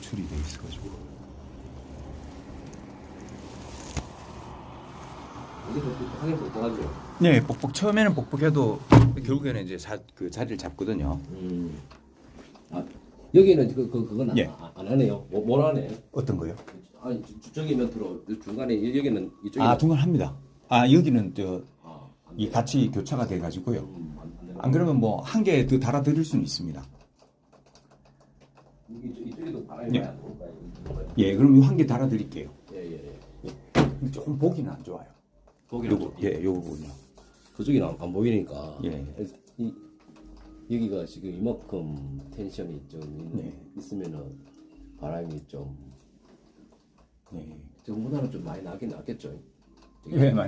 수리돼 있어가지고. 이게 좀 하긴 복잡하죠. 네, 뻑뻑 처음에는 뻑뻑해도 결국에는 이제 자, 그 자리를 잡거든요. 음. 아 여기는 그, 그 그건 안, 예. 안, 안 하네요. 뭐, 뭘 하네? 어떤 거요? 아니 저- 저기 멘트로 중간에 여기는 이쪽에 아, 중간 합니다. 아, 여기는 저, 아, 안 돼. 같이 교차가 돼가지고요. 음, 안, 안, 되나? 안 그러면 뭐 한 개 더 달아드릴 수는 있습니다. 이쪽, 이쪽에도 바람이 예. 많이 안 들어올까요? 이쪽에? 예, 그럼 한개 달아드릴게요. 예, 예, 예. 근데 조금 보기는 안 좋아요. 거기는 요거, 예, 요거 보군요. 그쪽에는 안, 안 보이니까. 예. 이, 여기가 지금 이만큼 텐션이 좀 있, 네. 있으면은 바람이 좀 예. 전보다는 좀 많이 나긴 나겠죠. 예,